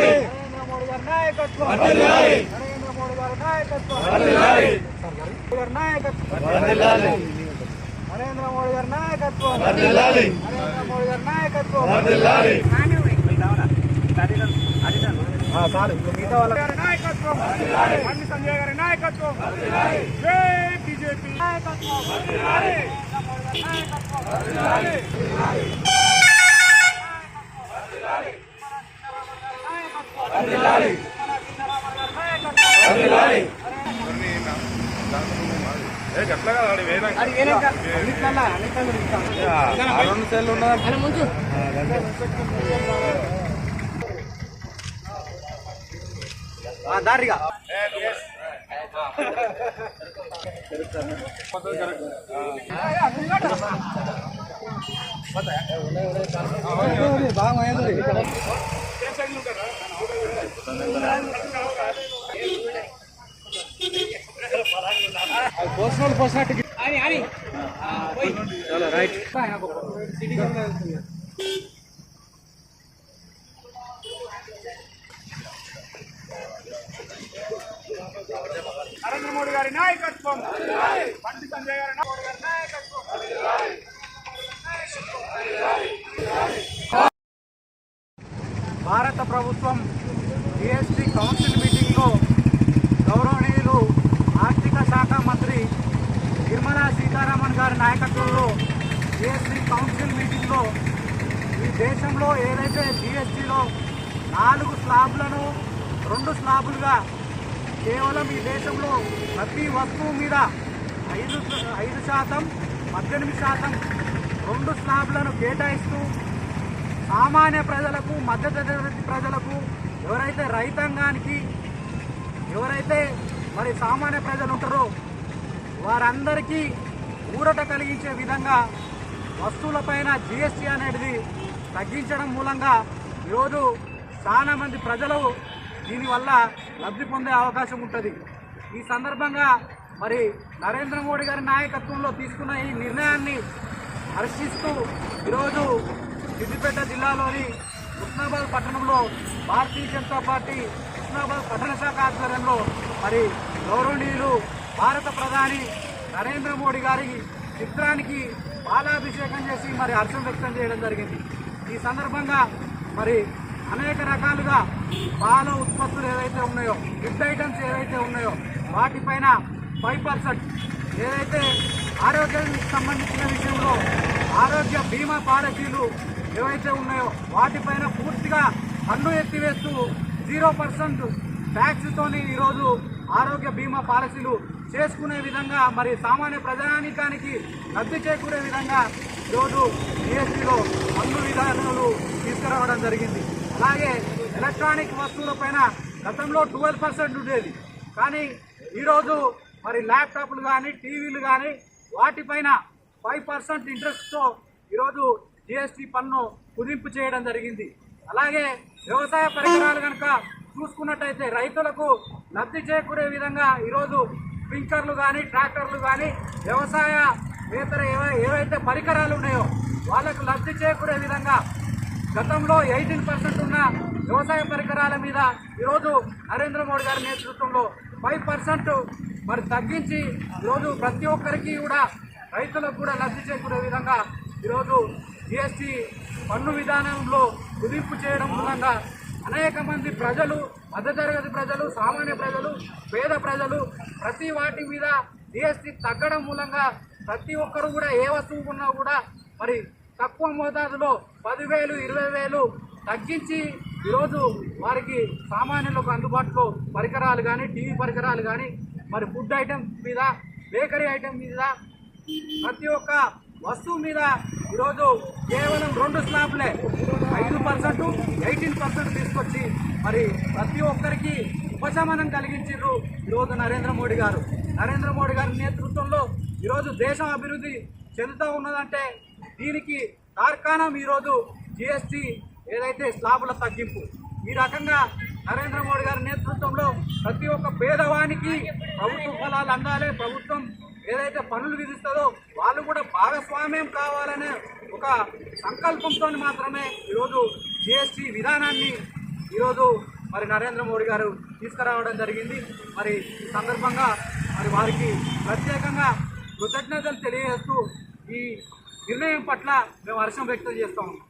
నరేంద్ర మోడీ గారి నాయకత్వం. నరేంద్ర మోడీ గారి నాయకత్వం. నరేంద్ర మోడీ గారి నాయకత్వం నరేంద్ర మోడీ గారి నాయకత్వం చాలు మిగతా వాళ్ళ నాయకత్వం సంజయ్ గారి నాయకత్వం బీజేపీ నాయకత్వం అది వేరేగా అన్నిట్లల్లా అన్నిట్లల్లా తిరుగుతాం. రెండు సెల్లు ఉన్నదా ఆ, దారిగా పోసినోళ్ళు పోసినట్టు రైట్. నరేంద్ర మోడీ గారి నాయకత్వం. బండి సంజయ్ గారి నాయకత్వం. భారత ప్రభుత్వం జిఎస్టీ కౌన్సిల్ మీటింగ్లో గౌరవనీయులు ఆర్థిక శాఖ మంత్రి నిర్మలా సీతారామన్ గారి నాయకత్వంలో జిఎస్టీ కౌన్సిల్ మీటింగ్లో ఈ దేశంలో ఏదైతే జిఎస్టీలో నాలుగు స్లాబ్లను రెండు స్లాబులుగా కేవలం ఈ దేశంలో ప్రతి వస్తువు మీద ఐదు ఐదు శాతం పద్దెనిమిది శాతం రెండు స్లాబ్లను కేటాయిస్తూ సామాన్య ప్రజలకు మధ్యతరగతి ప్రజలకు ఎవరైతే రైతాంగానికి ఎవరైతే మరి సామాన్య ప్రజలు ఉంటారో వారందరికీ ఊరట కలిగించే విధంగా వస్తువులపైన జిఎస్టీ అనేది తగ్గించడం మూలంగా ఈరోజు చాలా మంది ప్రజలు దీనివల్ల లబ్ధి పొందే అవకాశం ఉంటుంది. ఈ సందర్భంగా మరి నరేంద్ర మోడీ గారి నాయకత్వంలో తీసుకున్న ఈ నిర్ణయాన్ని హర్షిస్తూ ఈరోజు సిద్దిపేట జిల్లాలోని కృష్ణాబాద్ పట్టణంలో భారతీయ జనతా పార్టీ కృష్ణాబాద్ పట్టణ శాఖ ఆధ్వర్యంలో మరి గౌరవనీయులు భారత ప్రధాని నరేంద్ర మోడీ గారి చిత్రానికి పాలాభిషేకం చేసి మరి హర్షం వ్యక్తం చేయడం జరిగింది. ఈ సందర్భంగా మరి అనేక రకాలుగా పాల ఉత్పత్తులు ఏవైతే ఉన్నాయో ఫుడ్ ఐటమ్స్ ఏవైతే ఉన్నాయో వాటిపైన ఫైవ్ పర్సెంట్ ఏదైతే ఆరోగ్యానికి సంబంధించిన విషయంలో ఆరోగ్య బీమా పాలసీలు ఏవైతే ఉన్నాయో వాటిపైన పూర్తిగా పన్ను ఎత్తివేస్తూ జీరో పర్సెంట్ ట్యాక్స్తోని ఈరోజు ఆరోగ్య బీమా పాలసీలు చేసుకునే విధంగా మరి సామాన్య ప్రజానికానికి లబ్ధి చేకూరే విధంగా ఈరోజు జిఎస్టీలో పన్ను విధానాలు తీసుకురావడం జరిగింది. అలాగే ఎలక్ట్రానిక్ వస్తువులపైన గతంలో ట్వెల్వ్ పర్సెంట్ ఉండేది. కానీ ఈరోజు మరి ల్యాప్టాప్లు కానీ టీవీలు కానీ వాటిపైన ఫైవ్ పర్సెంట్ ఇంట్రెస్ట్తో ఈరోజు జిఎస్టీ పన్ను కుదింపు చేయడం జరిగింది. అలాగే వ్యవసాయ పరికరాలు కనుక చూసుకున్నట్టయితే రైతులకు లబ్ధి చేకూరే విధంగా ఈరోజు స్ప్రింక్లర్లు కానీ ట్రాక్టర్లు కానీ వ్యవసాయ ఇతర ఏవైతే పరికరాలు ఉన్నాయో వాళ్ళకు లబ్ధి చేకూరే విధంగా గతంలో ఎయిటీన్ పర్సెంట్ ఉన్న వ్యవసాయ పరికరాల మీద ఈరోజు నరేంద్ర మోడీ గారి నేతృత్వంలో ఫైవ్ పర్సెంట్ మరి తగ్గించి ఈరోజు ప్రతి ఒక్కరికి కూడా రైతులకు కూడా లబ్ధి చేకూరే విధంగా ఈరోజు జిఎస్టీ పన్ను విధానంలో కుదింపు చేయడం మూలంగా అనేక మంది ప్రజలు మధ్యతరగతి ప్రజలు సామాన్య ప్రజలు పేద ప్రజలు ప్రతి వాటి మీద జిఎస్టీ తగ్గడం మూలంగా ప్రతి ఒక్కరు కూడా ఏ వస్తువు కొన్నా కూడా మరి తక్కువ మోతాదులో పదివేలు ఇరవై వేలు తగ్గించి ఈరోజు వారికి సామాన్యులకు అందుబాటులో పరికరాలు కానీ టీవీ పరికరాలు కానీ మరి ఫుడ్ ఐటమ్స్ మీద బేకరీ ఐటమ్ మీద ప్రతి ఒక్క వస్తువు మీద ఈరోజు కేవలం రెండు స్లాబ్లే. ఐదు పర్సెంట్ ఎయిటీన్ పర్సెంట్ తీసుకొచ్చి మరి ప్రతి ఒక్కరికి ఉపశమనం కలిగించారు ఈరోజు నరేంద్ర మోడీ గారు. నరేంద్ర మోడీ గారి నేతృత్వంలో ఈరోజు దేశం అభివృద్ధి చెందుతూ ఉన్నదంటే దీనికి కార్ఖానం ఈరోజు జిఎస్టీ ఏదైతే స్లాబుల తగ్గింపు ఈ రకంగా నరేంద్ర మోడీ గారి నేతృత్వంలో ప్రతి ఒక్క పేదవానికి ప్రభుత్వ ఫలాలు అందాలి. ప్రభుత్వం ఏదైతే పనులు విధిస్తుందో వాళ్ళు స్వామ్యం కావాలనే ఒక సంకల్పంతో మాత్రమే ఈరోజు జిఎస్టీ విధానాన్ని ఈరోజు మరి నరేంద్ర మోడీ గారు తీసుకురావడం జరిగింది. మరి ఈ సందర్భంగా మరి వారికి ప్రత్యేకంగా కృతజ్ఞతలు తెలియజేస్తూ ఈ నిర్ణయం పట్ల మేము హర్షం వ్యక్తం చేస్తా ఉన్నాం.